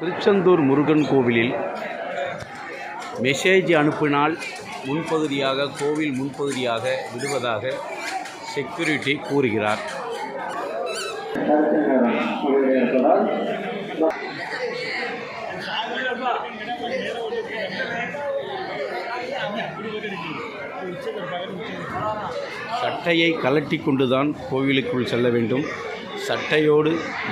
திருச்செந்தூர் முருகன் கோவிலில் மெசேஜ் அனுப்பினால் முன்பகுதியாக கோவில் முன்பகுதியாக விடுவதாக செக்யூரிட்டி கூறுகிறார். சட்டையை கலட்டி கொண்டுதான் கோவிலுக்குள் செல்ல வேண்டும். சட்டையோடு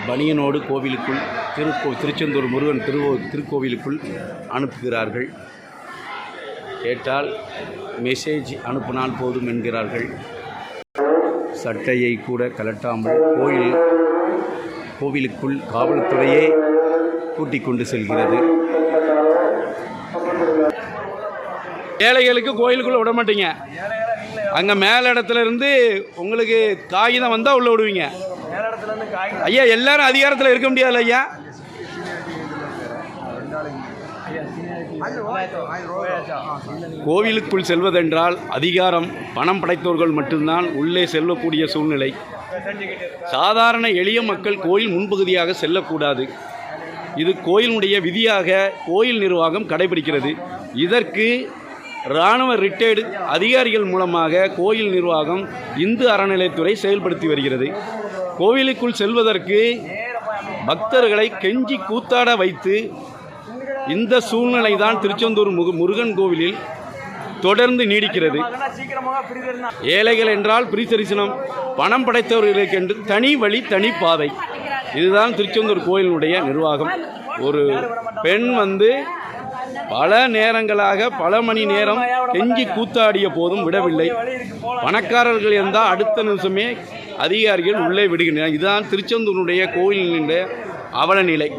பனியனோடு கோவிலுக்குள் திருக்கோ திருச்செந்தூர் முருகன் திருவோ திருக்கோவிலுக்குள் அனுப்புகிறார்கள். கேட்டால் மெசேஜ் அனுப்பினால் போதும் என்கிறார்கள். சட்டையை கூட கலட்டாமல் கோயில் கோவிலுக்குள் காவல்துறையே கூட்டிக் கொண்டு செல்கிறது. ஏழைகளுக்கு கோயிலுக்குள்ளே விட மாட்டீங்க. அங்கே மேல இடத்துல இருந்து உங்களுக்கு காகிதம் வந்தால் உள்ளே விடுவீங்க. ஐயா எல்லாரும் அதிகாரத்தில் இருக்க முடியாதுல்ல ஐயா? கோவிலுக்குள் செல்வதென்றால் அதிகாரம் பணம் படைத்தவர்கள் மட்டும்தான் உள்ளே செல்லக்கூடிய சூழ்நிலை. சாதாரண எளிய மக்கள் கோயில் முன்பகுதியாக செல்லக்கூடாது. இது கோயிலுடைய விதியாக கோயில் நிர்வாகம் கடைபிடிக்கிறது. இதற்கு இராணுவ ரிட்டையர்டு அதிகாரிகள் மூலமாக கோயில் நிர்வாகம் இந்து அறநிலைத்துறை செயல்படுத்தி வருகிறது. கோவிலுக்குள் செல்வதற்கு பக்தர்களை கெஞ்சி கூத்தாட வைத்து இந்த சூழ்நிலை தான் திருச்செந்தூர் முகு முருகன் கோவிலில் தொடர்ந்து நீடிக்கிறது. ஏழைகள் என்றால் பிரிசரிசனம் பணம் படைத்தவர்களுக்கு என்று தனி வழி தனி பாதை. இதுதான் திருச்செந்தூர் கோயிலினுடைய நிர்வாகம். ஒரு பெண் வந்து பல நேரங்களாக பல மணி நேரம் கெஞ்சி கூத்தாடிய போதும் விடவில்லை. பணக்காரர்கள் இருந்தால் அடுத்த நிமிஷமே அதிகாரிகள் உள்ளே விடுகின்றனர். இதுதான் திருச்செந்தூருடைய கோயிலினுடைய அவலநிலை